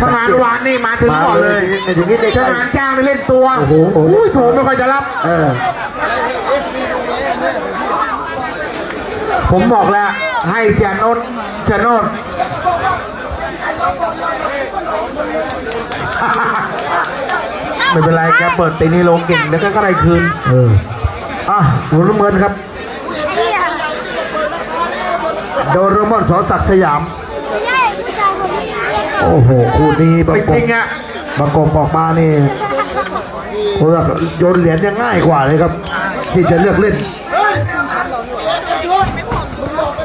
ถ้างานวานนี่มาถึงก่อนเลยไอ้ถึงนี้ได้ถ้าใกล้งานจ้างไปเล่นตัวโอ้โหโอ้โห อุ้ยโถไม่ค่อยจะรับ เออ ผมบอกแล้ว ให้เสียโนนเสียโนน ไม่เป็นไรแกเปิดตีนี่โลเก่งแล้วก็ได้คืน เอออะหัวน้ำเงินครับ โดเรมอนสอศักดิ์สยาม โอ้โหคู่นี้ประไม่กจบริงอะประกบออกมานี่ผมว่าโยนเหรียญยังง่ายกว่าเลยครับ ที่จะเลือกเล่น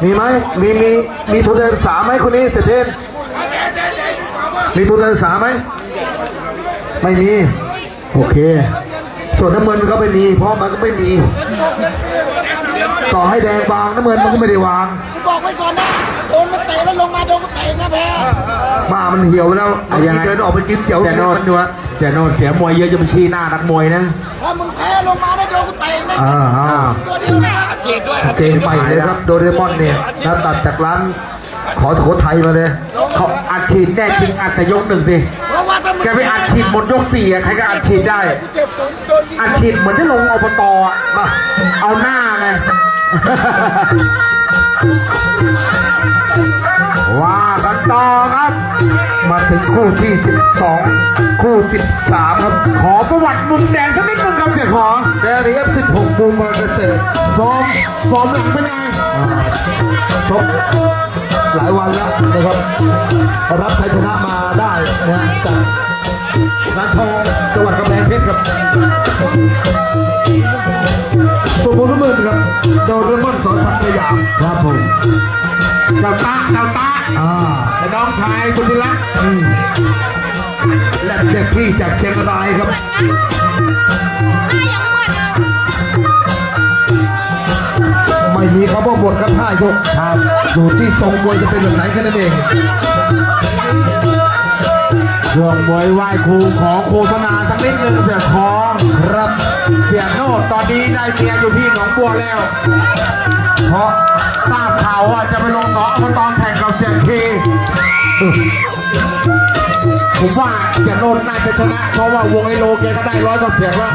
มีไหมมีมีมีทุนการศึกษาไหมคนนี้เสถียรมีทุนการศึกษาไหมไม่มี โอเค ส่วนน้ำเงินก็ไม่มี เพราะมันก็ไม่มี ต่อให้แดงบางน้ำเงินมันก็ไม่ได้วางบอกไว้ก่อนนะ โดนมาเตะแล้วลงมาโดนมาเตะนะแพ้มามันเหี่ยวแล้วเอายังไง เดินออกไปกินเตี๋ยวเสียโนนมันอยู่อะเสียโนนเสียมวยเยอะจะไปชี้หน้านักมวยนะ ถ้ามึงแพ้ลงมาแล้วโดนกูเตะนะอ่าอ่า ตัวเดียวนะ เจนไปเลยครับ โดเรมอนเนี่ยนะตัดจากร้าน ขอโขไทยมาเลยเขาอัดฉีดแน่จริงอัดแต่ยกหนึ่งสิเพราะว่าถ้ามึงแกไปอัดฉีดหมดยกสี่อะใครก็อัดฉีดได้ เจ็บสนโดนยิงอัดฉีดเหมือนจะลงอบตอะมาเอาหน้าไง ว่ากันต่อ มาถึงคู่ที่ 12 คู่ 13 ครับ ขอประวัติมุมแดงสักนิดนึงครับเสียขอแดรีเอฟ16มุมมาเกษตรฟอร์มฟอร์มหลังเป็นไงครบหลายวันแล้วนะครับ รับชัยชนะมาได้นะจาก ร้านทองจังหวัดกำแพงเพชรครับตัวบุญมือครับโดเรมอนสอนสักดิ์สยามครับผมเจ้าตาเจ้าตาอ่าและน้องชายสุธิรักษ์อืมและเด็กพี่จากเชียงรายครับไม่มีคำว่าบทครับท่ายกครับอยู่ที่ทรงมวยจะเป็นแบบไหนแค่นั้นเอง ช่วงมวยไหว้ครูขอโฆษณาสักนิดนึงเสียขอครับเสียโนดตอนนี้ได้เมียอยู่ที่หนองบัวแล้ว เพราะทราบข่าวว่าจะไปลงสออบตแข่งกับเสียเคผมว่าเสียโนดน่าจะชนะ เพราะว่าวงไอโลแกก็ได้ร้อยกว่าเสียงแล้ว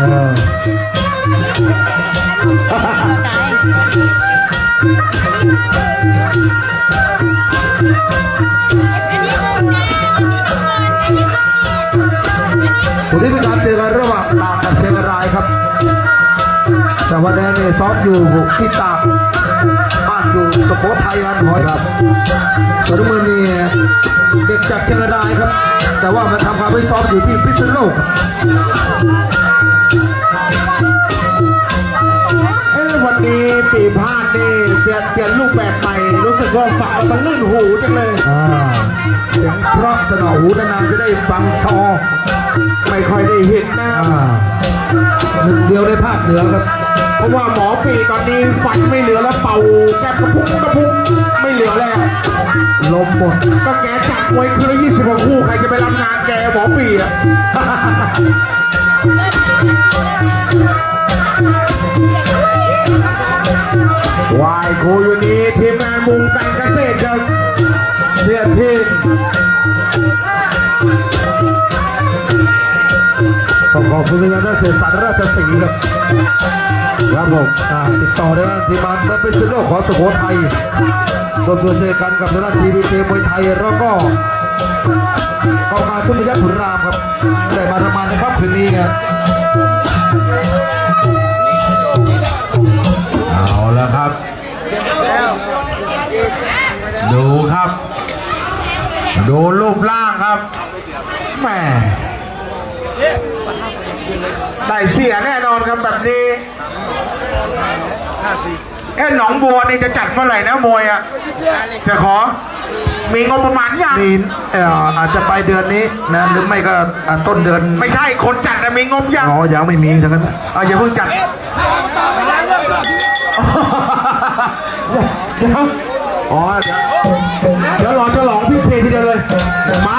นนี้เป็นการเจอกันระหว่างตากกับเชียงรายครับ แต่ว่าแดงเนี่ยซ้อมอยู่ที่ตากบ้านอยู่สุโขทัยอันหอยครับส่วนน้ำมือนี่เด็กจากเชียงรายครับ แต่ว่ามาทำความไม่ซ้อมอยู่ที่พิษณุโลกเอ้ยวันนี้ปีพาดนี่เปลี่ยนเปลี่ยนรูปแบบใหม่รู้สึกว่าฝังมันลื่นหูจังเลยอ่าเสียงเพราะสนอหูนานๆจะได้ฟังซอ ไม่ค่อยได้เห็นนะอ่าหนึ่งเดียวในภาคเหนือครับ เพราะว่าหมอปีตอนนี้ฟันไม่เหลือแล้วเป่าแก้มกระพุ้งกระพุ้งไม่เหลือแล้วลมหมดก็แกจัดมวยคืนละยี่สิบกว่าคู่ใครจะไปรับงานแกหมอปีอะวายครูอยู่นี้ทีมงานมุงการเกษตรครับเสียทีม องขอบคุณงานราชสันราชสีครับครับผมติดต่อได้ที่มาเป็นสุดโลกของสุโขทัยรวมตัวเจอกันกับทางด้านทีวีเกมวยไทยแล้วก็กองการทุนยักษ์ขุนรามครับได้มาทำงานในค่ำคืนนี้ครับเอาแล้วครับ ดูครับ ดูรูปร่างครับแม่ ได้เสียแน่นอนครับแบบนี้เอ้หนองบัวนี่จะจัดเมื่อไหร่นะมวยอะเสียขอ มีงบประมาณยังมีเอ่ออาจจะไปเดือนนี้นะหรือไม่ก็อ่าต้นเดือนไม่ใช่คนจัดนะมีงบยังอ๋อยังไม่มีทั้งนั้นอะอย่าเพิ่งจัดเดี๋ยวอ๋อเดี๋ยวเดี๋ยวรอฉลองพี่เคทีเดียวเลยมา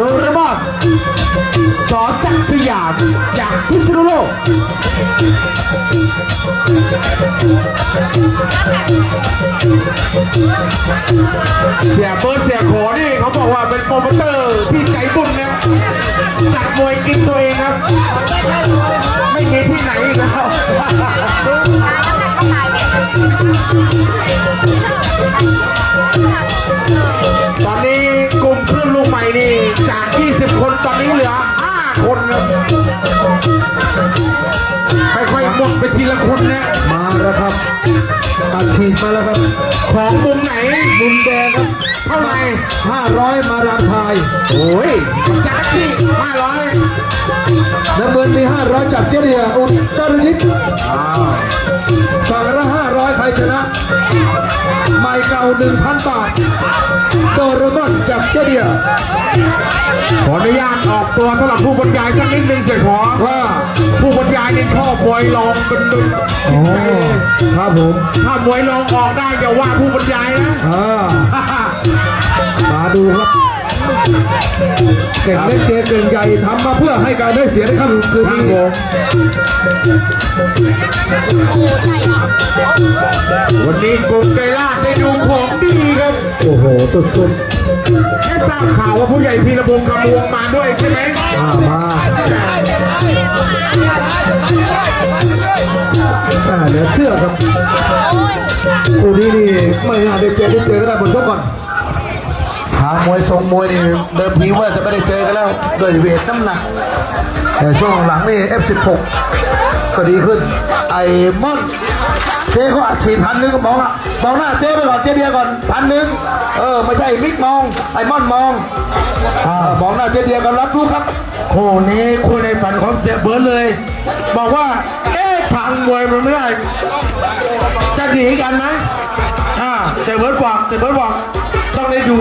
ดง F16 บูมการเกษตรน้ำเงินโดโดเรมอนสอนศักสยามจากพิษณุโลกเสียเบิร์ดเสียโขนี่เขาบอกว่าเป็นโปรโมเตอร์ที่ใจบุญนะจัดมวยกินตัวเองครับ ไม่มีที่ไหนอีกแล้ว ตอนนี้กลุ่มคลื่นลูกใหม่นี่จาก 20 คนตอนนี้เหลือ คนครับค่อยๆหมดไปทีละคนนะมาแล้วครับอัดฉีดมาแล้วครับ ของมุมไหน มุมแดงครับเท่าไหร่500มารามไทยโอ้ยจักรที่ห้าร้อยน้ำเงินมี500จากเจเดียอุตรดิตถ์ฝั่งละ500ใครชนะ ไม่เก่า1,000บาท โดเรมอนจากเจเดียขออนุญาตออกตัวสำหรับผู้บรรยายสักนิดหนึ่งเสียขอว่าผู้บรรยายนี่ชอบมวยรองเป็นดึงโอ้ครับผมถ้ามวยรองออกได้อย่าว่าผู้บรรยายนะอ่ามาดูครับ เก่งเล็กเจเก่งใหญ่ทำมาเพื่อให้การได้เสียในค่ำคืนนี้วันนี้กลุ่มไกล่าได้ดูของดีครับโอ้โหสุดแค่ทราบข่าวว่าผู้ใหญ่พีระพงศ์กำวงมาด้วยใช่ไหมๆมามาอ่าเดี๋ยวเชื่อครับคู่นี้นี่ไม่น่าได้เจอได้เจอก็ได้บนชกก่อนทางมวยทรงมวยนี่เดิมทีว่าจะไม่ได้เจอกันแล้วด้วยเวทน้ำหนัก แต่ช่วงหลังนี่ F16 ก็ดีขึ้น ไอ้ม่อนเจ๊เขาอัดฉีดพันหนึ่งมองอะมองหน้าเจ๊ไปก่อนเจ๊เดียก่อนพันหนึ่งเออไม่ใช่มิกมองไอ้ม่อนมองอ่ามองหน้าเจ๊เดียกันรับรู้ครับคู่นี้คู่ในฝันของเสียเบิร์ดเลย บอกว่าเอ๊ะทางมวยมันไม่ได้จะหนีกันไหมอ่าเสียเบิร์ดบอกเสียเบิร์ดบอก ต้องได้ดู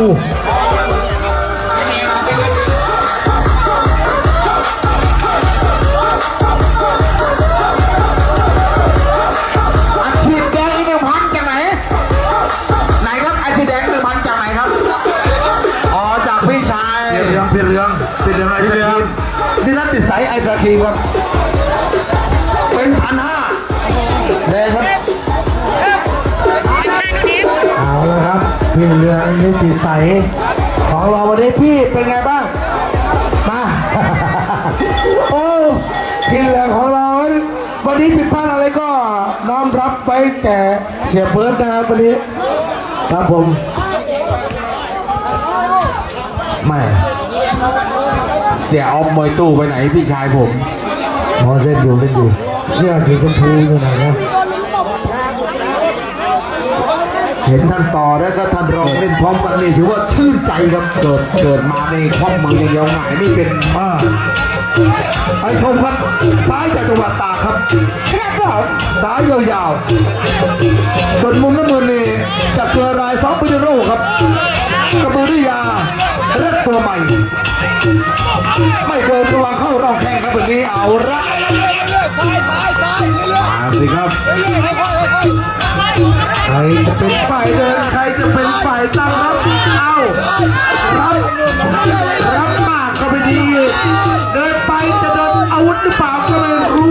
อาชีพแดงอีกหนึ่งพันจากไหน ไหนครับอาชีพแดงหนึ่งพันจากไหนครับ อ๋อ จากพี่ชายเพียเรืองเพียเรืองเพียเรืองไอศครีมนี่นัดติดสายไอศครีมครับ นิติใสของเราวันนี้พี่เป็นไงบ้าง มาโอ้พี่เรืองของเรา วันนี้ผิดพลาดอะไรก็น้อมรับไปแต่เสียเบิร์ดนะครับวันนี้ ครับผมไม่เสียออมมวยตู้ไปไหนพี่ชายผมมอเล่นอยู่เล่นอยู่เสื้อสีชมพูอยู่ไหนนะ เห็นท่านต่อแล้วก็ท่านรองเล่นพร้อมกันนี่ถือว่าชื่นใจครับเกิดเกิดมาในครอบมืออย่างเดียวหงายไม่เป็นมากไปชมครับซ้ายจากจังหวัดตากครับแค่เปล่าซ้ายยาวๆส่วนมุมน้ำเงินนี่จากเจอรายสองปิโรครับกระบือนิยาเล็กตัวใหม่ไม่เคยระวังเข้ารอบแข่งครับแบบนี้เอาละ ซ้ายซ้ายซ้ายเรื่อยมาสิครับๆเรื่อยๆค่อยๆค่อยใครจะเป็นฝ่ายเดินใครจะเป็นฝ่ายตั้งรับเอารับรับมากก็ไม่ดี เดินไปจะเดินอาวุธหรือเปล่าก็ไม่รู้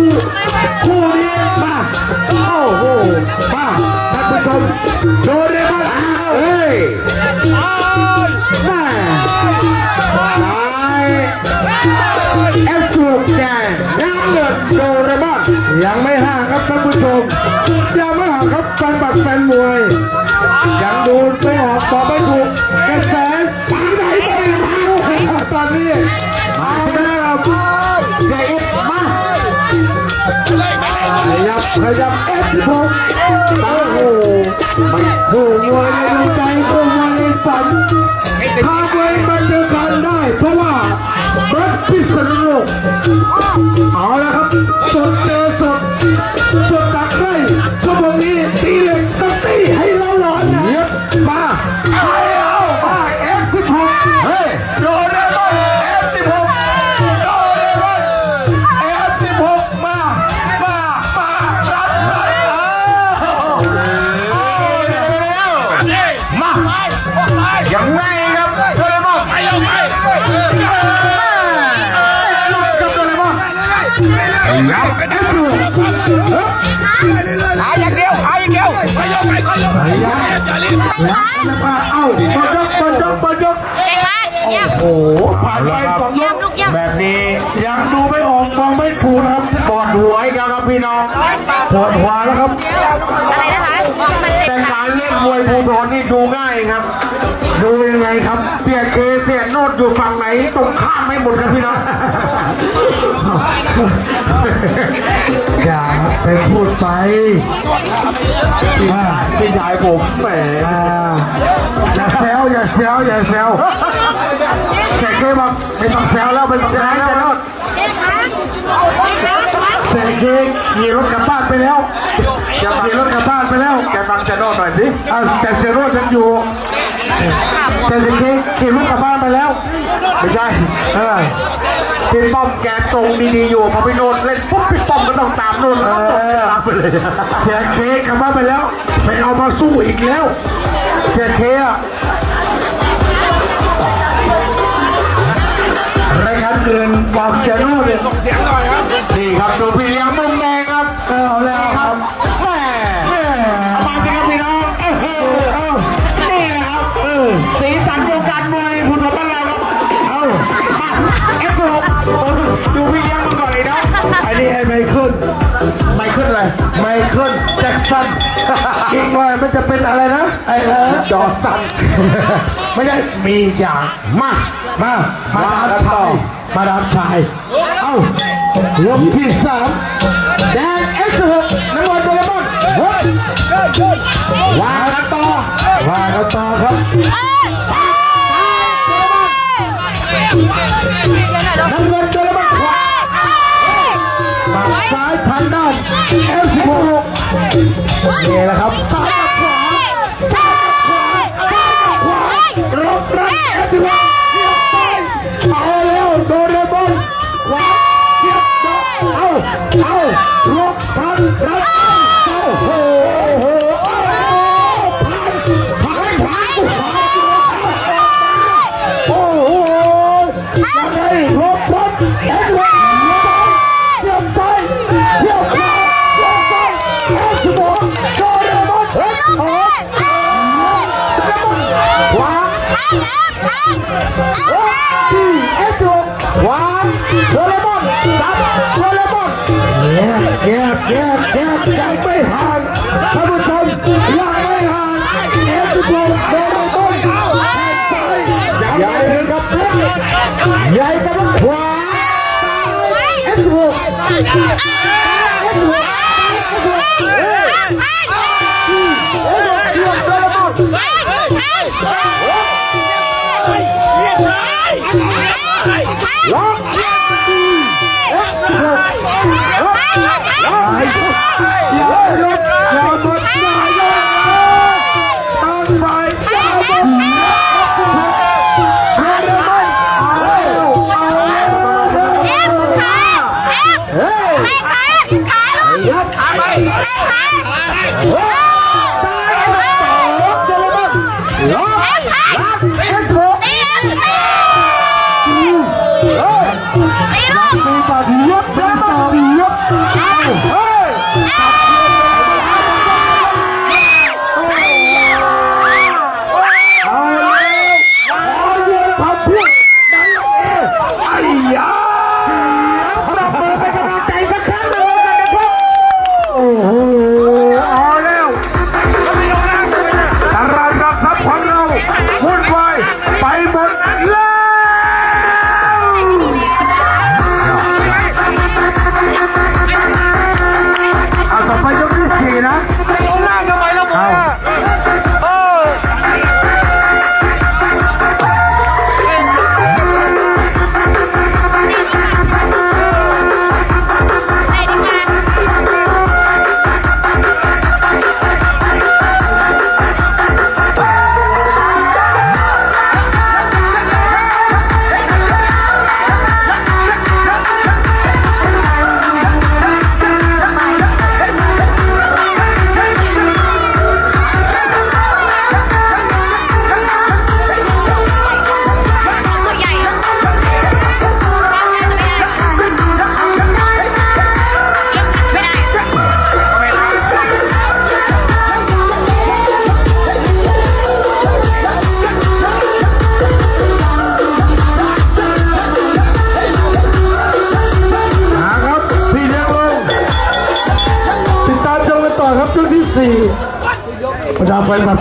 แล้วจะพาเอ้าเปิดยกเปิดยกเปิดยกเก่งมากเยี่ยมโอ้โหผ่านไปสองยเยี่ยกมลูกเยี่ยมแบบนี้ยังดูไม่ออกมองไม่ถูกนะครับปวดหัวอีกแล้วครับพี่น้องปวดหัวแล้วครับอะไรนะคะมันเจ็แต่บขาการเล่นมวยภูทรนี่ดูง่ายครับ ดูยังไงครับ เสียเคเสียโนดอยู่ฝั่งไหน ตรงข้ามไม่หมดครับพี่น้องอย่าไปพูดไปอ่าพี่ชายผมแหมอ่าอย่าแซวอย่าแซวอย่าแซวเสียเคบอกไม่ต้องแซวแล้วไม่ต้องแซวแล้วเสกเองขี่รถกลับบ้านไปแล้วจะขี่รถกลับบ้านไปแล้วแกบังเซโน่หน่อยสิอะแต่เซโน่ยังอยู่แต่ เสกเองขี่รถกลับบ้านไปแล้ว ไม่ใช่เออพี่ป้อมแกทรงดีๆอยู่พอพี่โนนเล่นปุ๊บพี่ป้อมก็ต้องตามโนนแล้วก็ตกตามไปเลยเสียเคกลับบ้านไปแล้วไปเอามาสู้อีกแล้วเสียเคอะรายการอื่นบอกเซโน่เลยส่งเสียงหน่อยครับนี่ครับดูพี่เลี้ยงมุม สันอีกหน่อยมันจะเป็นอะไรนะไอ้เออดอสันไม่ใช่มีอย่างมามามาดามชายมาดามชายเอ้ายกที่สามแดงเอสหกน้ำมันโดเรมอนเฮ้ยวางกันต่อวางกันต่อครับน้ำเงินโดเรมอนขวาฝั่งซ้ายทางด้านเอสหก นี่แหละครับซ้ายกับขวาซ้ายกับขวาซ้ายกับขวารบรัดเอสหกเสียบไปเอาแล้วโดเรมอนขวาเสียบเอาเอาลบพันรัดโอ้โหโอ้โหพันพันพันโอ้โหยังไงลบพันเอสห เอสโอวางโดเรมอนจับโดเรมอนเงียบเงียบเงียบเงียบยังไม่ห่างท่านผู้ชมยังไม่ห่างเอสโอโดเรมอนแทงซ้ายใหญ่กับเล็กใหญ่กับขวาเอสโอเอสโอเอสโอ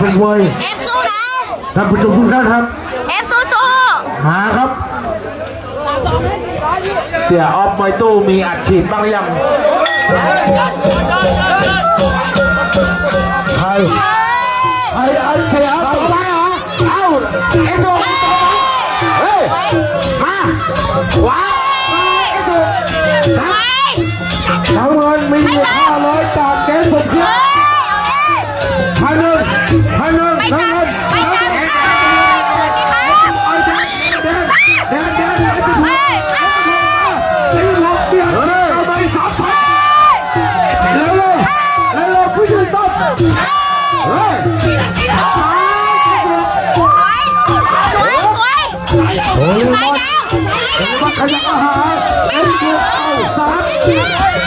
เป็นมวยเอฟสู้นะท่านผู้ชมทุกท่านครับเอฟสู้สู้หาครับ เสียออฟมวตู้มีอัดฉีดบ้างหรือยังใครใครอัดเสียออฟต่อไปเหรอเอ้าเอสโซเฮ้ยมาว้าเอสโซไปน้ำเงินมีอยู่ห้าร้อยจากเกสสุดเพีย ขยันอาหารเอ็นดูเอาสาม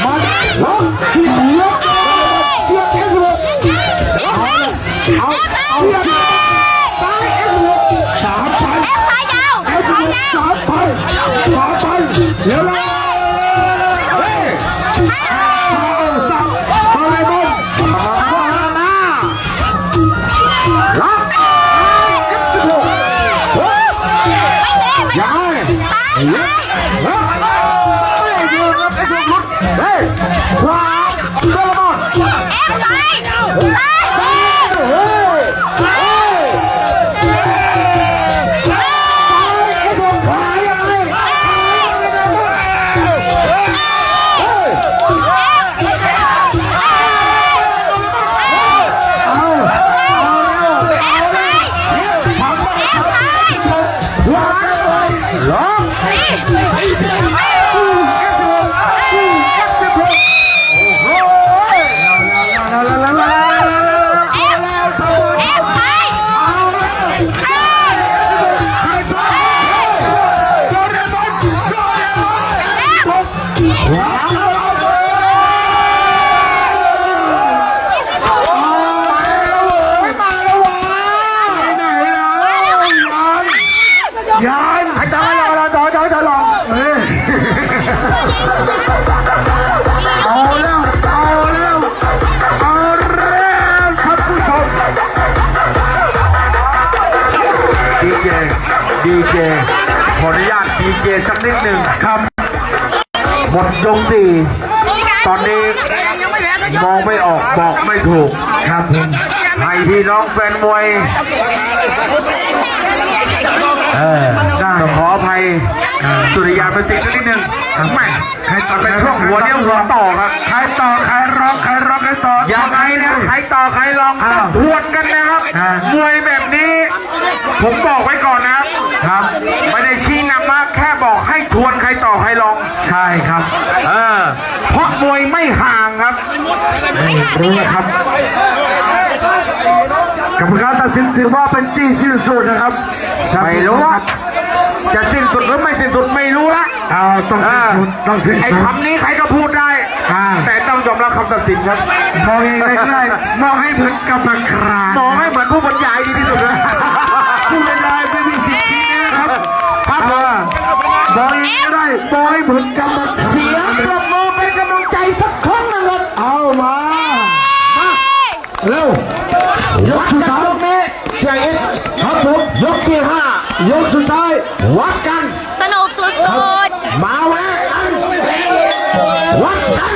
มันล็อกที่เหลือเทียบเอ็นดูเอาเอาเทียบา ญาตดีเจสักนิดหนึ่งครับ หมดยกสี่ตอนนี้มองไม่ออกบอกไม่ถูกครับให้พี่น้องแฟนมวยเออได้ขออภัยสุริยาเป็นสิ่งสักนิดหนึ่งแม่ใครต่อเป็นช่วงหัวเนี้ยวหัวต่อครับ ใครต่อใครร้องใครร้องใครต่อยังไงนะใครต่อใครร้องต้องทวนกันนะครับ มวยแบบนี้ ผมบอกไว้ก่อนนะครับครับไม่ได้ชี้นำมาแค่ บอกให้ทวนใครต่อใครร้อง ใช่ครับ เออ เพราะมวยไม่ห่างครับรู้นะครับกรรมการตัดสินถือว่าเป็นที่สิ้นสุดนะครับไม่รู้ว่าจะสิ้นสุดหรือไม่สิ้นสุดไม่รู้ละเอาต้องสิ้นสุดต้องสิ้นสุดไอ้คำนี้ใครก็พูดได้ แต่ต้องยอมรับคำตัดสินครับมองยังไงก็ได้มองให้เหมือนกรรมการมองให้เหมือนผู้บรรยายดีที่สุดนะผู้บรรยายไม่มีสิทธิ์ชี้นะครับครับ มองยังไงก็ได้มองให้เหมือนกรรมการเสียงปรบมือเป็นกำลังใจสักครั้งนะครับเอามา มาเร็วยกสุดท้ายนี้เชียร์เอ็กครับผมยกที่ห้ายกสุดท้ายวัดกัน สนุกสุดมาแวะกันวัดกัน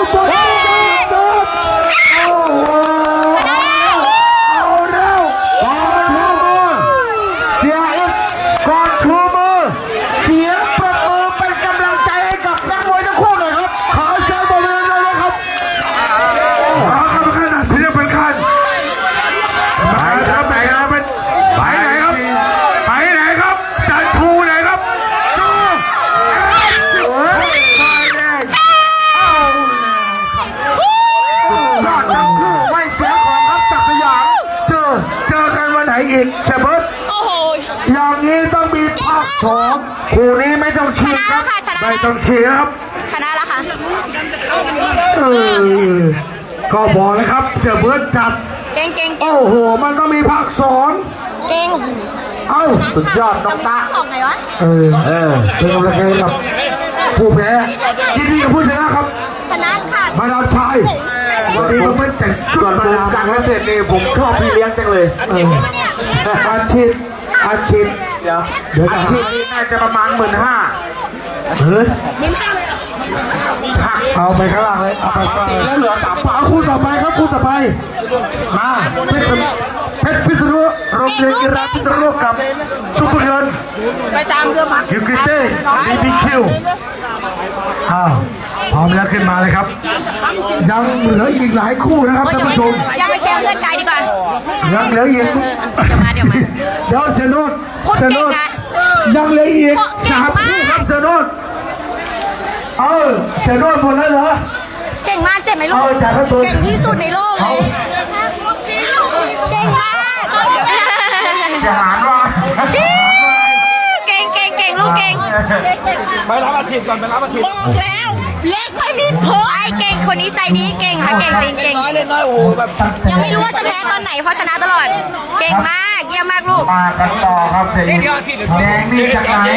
Oh, เชียร์ครับ ชนะแล้วค่ะ เออก็บอกเลยครับเซเบิร์ตจัดเก่งเก่งโอ้โห มันต้องมีภาคสองเก่งเอ้าสุดยอดน้องตาสองไหนวะ เออ เออเป็นกำลังใจกับผู้แพ้ยินดีกับผู้ชนะครับ ชนะค่ะ มาดามชายวันนี้มันไม่แต่งชุดส่วนมาผมดามกลางและเสร็จนี่ผมชอบพี่เลี้ยงจังเลยเอออาชีพอาชีพเดี๋ยวเดี๋ยวจะอาหาชีพนี้น่าจะประมาณหมื่นห้า เฮ้ยเอาไปข้างล่างเลยเอาไปข้างล่างเลยแล้วเหลือสามพันเอาคู่ต่อไปครับคู่ต่อไปมาเพชรเพชรพิษณุโรงเรียนกีฬาพิษณุโลกกับซุปเปอร์เกิร์ลไปตามเรือมาคิวกิเต้บีบีคิวอ้าวพร้อมแล้วขึ้นมาเลยครับ ยังเหลืออีกหลายคู่นะครับท่านผู้ชมยังไปเชียร์เพื่อนไกลดีกว่ายังเหลืออีกเดี๋ยวมาเดี๋ยวมาเดี๋ยวเซโนดโคตรเซเก่โนงดอะ ยังเหลืออีกเก่งสามมากคู่ครับเซโนดเออเซโนดหมดแล้วเหรอ เก่งมากเจ็บไหมลูเอากจากข้างบน เก่งที่สุดในโลกเลย เก่งมาก จะหารว่าเก่งเก่งเก่งลูกเก่ง ไปรับอาชีพก่อนไปรับอาชีพบอกแล้ว เล็กไม่มีผลไอ้เก่งคนนี้ใจดีเก่งค่ะเก่งจริงเก่งน้อยเล่นน้อยโอ้โหแบบ ยังไม่รู้ว่าจะแพ้ตอนไหนเพราะชนะตลอด เก่งมาก เยี่ยมมากลูก มากันต่อครับเสียงแดงนี่จากไหน